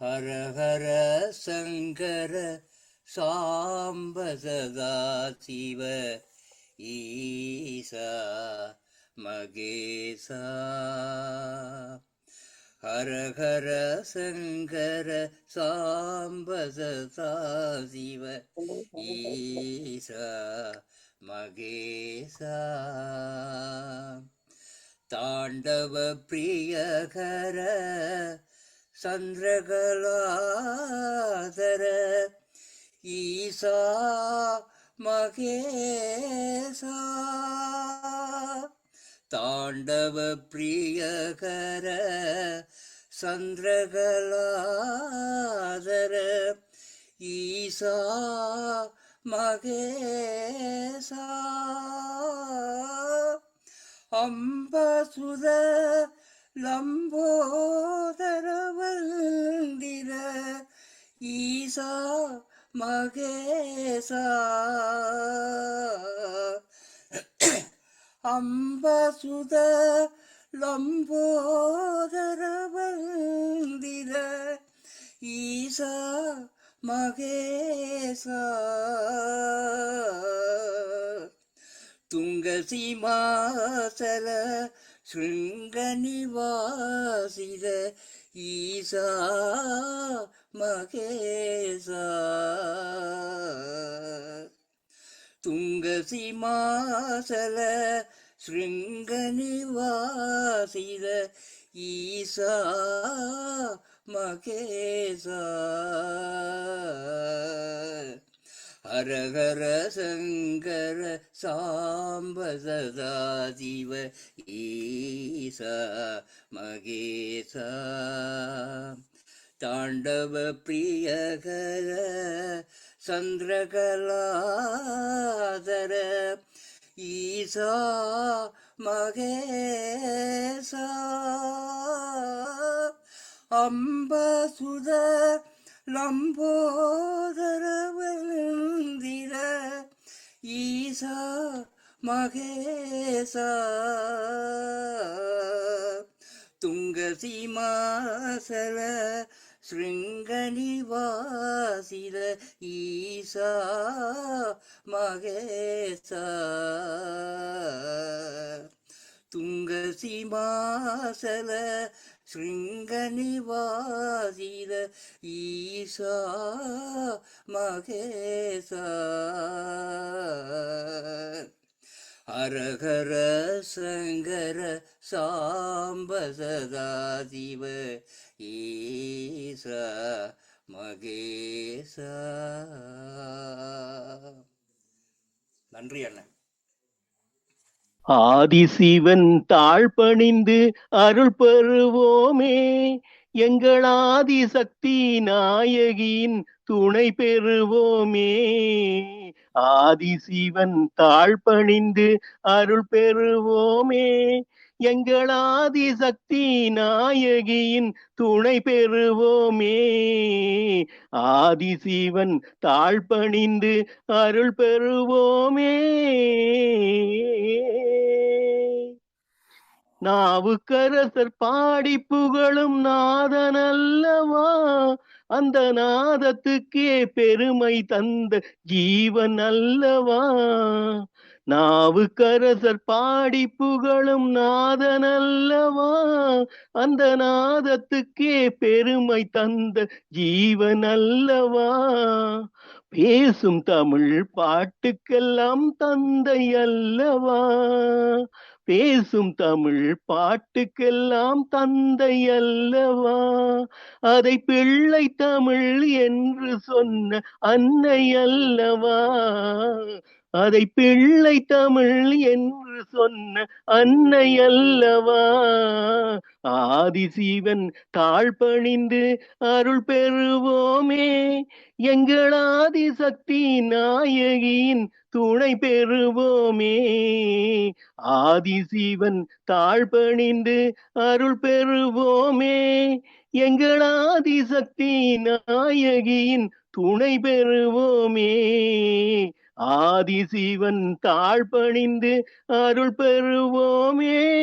ஹர ஹர சங்கர சாம்ப சிவ ஈசா மகேசா. ஹர ஹர சங்கர சாம்ப சிவ ஈசா மகேசா. தாண்டவ பிரியகர சந்திரகலாதர. ஈசா மகேசா. தாண்டவ பிரியகர. சந்திரகலாதர. ஈசா மகேசா. அம்பசுத லம்போதரவந்திர ஈசா மகேசா. அம்பசுத லம்போதரவந்திர ஈசா மகேசா. துங்க சீமாசல ശൃംഗനിവാസിത ഈസാ മഹേശ തുംഗസിമാസല ശൃംഗനിവാസിത ഈസാ മഹേശ ஹரஹர சங்கர சாம்ப சதா ஈசா மகேசா. தாண்டவ பிரியகர சந்திரகலாதர ஈசா மகேசா. அம்பசுத லம்போதரவன் ഈശ മഹേശ. തുംഗസീമാസല ശൃംഗനിവാസില ഈശ മഹേശ. തുംഗസീമാസല ശൃംഗനിവാസില ഈശ മഹേശ. ஹரஹர சங்கர சாம்பசதாதிவ ஈசா மகேசா. நன்றி அண்ணன் ஆதிசிவன் தாழ்பணிந்து அருள் பெறுவோமே எங்கள் ஆதிசக்தி நாயகியின் துணை பெறுவோமே. ஆதிசிவன் தாழ்பணிந்து அருள் பெறுவோமே. எங்கள் ஆதிசக்தி நாயகியின் துணை பெறுவோமே. ஆதிசிவன் தாழ்பணிந்து அருள் பெறுவோமே. நாவுக்கரசர் பாடி புகழும் நாதனல்ல. அந்த நாதத்துக்கே பெருமை தந்த ஜீவன் அல்லவா? நாவுக்கரசர் பாடி புகழும் நாதன் அல்லவா? அந்த நாதத்துக்கே பெருமை தந்த ஜீவன் அல்லவா? பேசும் தமிழ் பாட்டுக்கெல்லாம் தந்தை அல்லவா? பேசும் தமிழ் பாட்டுக்கெல்லாம் தந்தை அல்லவா? அதை பிள்ளை தமிழ் என்று சொன்ன அன்னை அல்லவா? அதை பிள்ளை தமிழ் என்று சொன்ன அன்னை அல்லவா? ஆதிசீவன் தாழ்பணிந்து அருள் பெறுவோமே எங்கள் ஆதிசக்தி நாயகியின் துணை பெறுவோமே. ஆதிசிவன் தாழ்பணிந்து அருள் பெறுவோமே. எங்கள் ஆதிசக்தி நாயகியின் துணை பெறுவோமே. ஆதிசிவன் தாழ்பணிந்து அருள் பெறுவோமே.